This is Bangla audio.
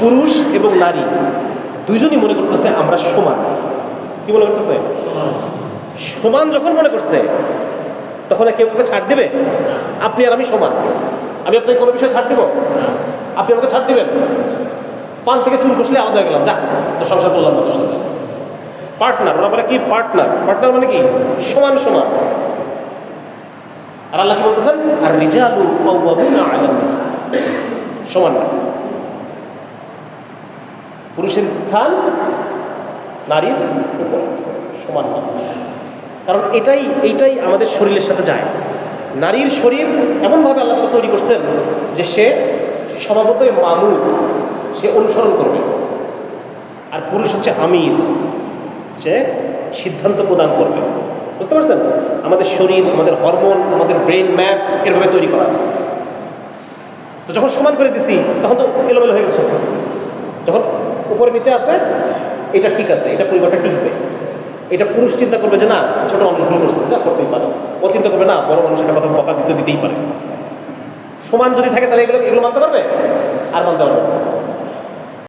পুরুষ এবং নারী দুইজনই মনে করতেছে আমরা সমান। কি মনে করতেছে? সমান। যখন মনে করছে তখন কেউ কাউকে ছাড় দিবে? আপনি আর আমি সমান। আমি আপনাকে কোনো বিষয়ে ছাড় দিব? আপনি আমাকে ছাড় দিবেন? পান থেকে চুল কষলে আলাদা হয়ে গেলাম। যা তো সংসার করলাম না তোর সাথে। পার্টনার ওরা বলে কি? পার্টনার। পার্টনার মানে কি? সমান সমান। আর আল্লাহ কি বলতেছেন? আর রিজালু সমান না। পুরুষের স্থান নারীর উপর সমান কারণ এটাই, এইটাই আমাদের শরীরের সাথে যায়। নারীর শরীর এমনভাবে আল্লাহ তৈরি করছেন যে সে স্বভাবতই মামুল সে অনুসরণ করবে। আর পুরুষ হচ্ছে আমির, সে সিদ্ধান্ত প্রদান করবে। বুঝতে পারছেন? আমাদের শরীর, আমাদের হরমোন, আমাদের ব্রেন ম্যাপ এরভাবে তৈরি করা আছে। তো যখন সমান করে দিছি, তখন তো উপরে নিচে আছে, এটা ঠিক আছে, এটা পরিবারটা টিকবে। এটা পুরুষ চিন্তা করবে যে, না, ছোট মানুষ ভুল করছে যা করতেই পারে। ও চিন্তা করবে, না, বড় মানুষ একটা কথা বকা দিতে দিতেই পারে। সমান যদি থাকে, তাহলে এগুলো এগুলো মানতে পারবে? আর মানতে পারবে।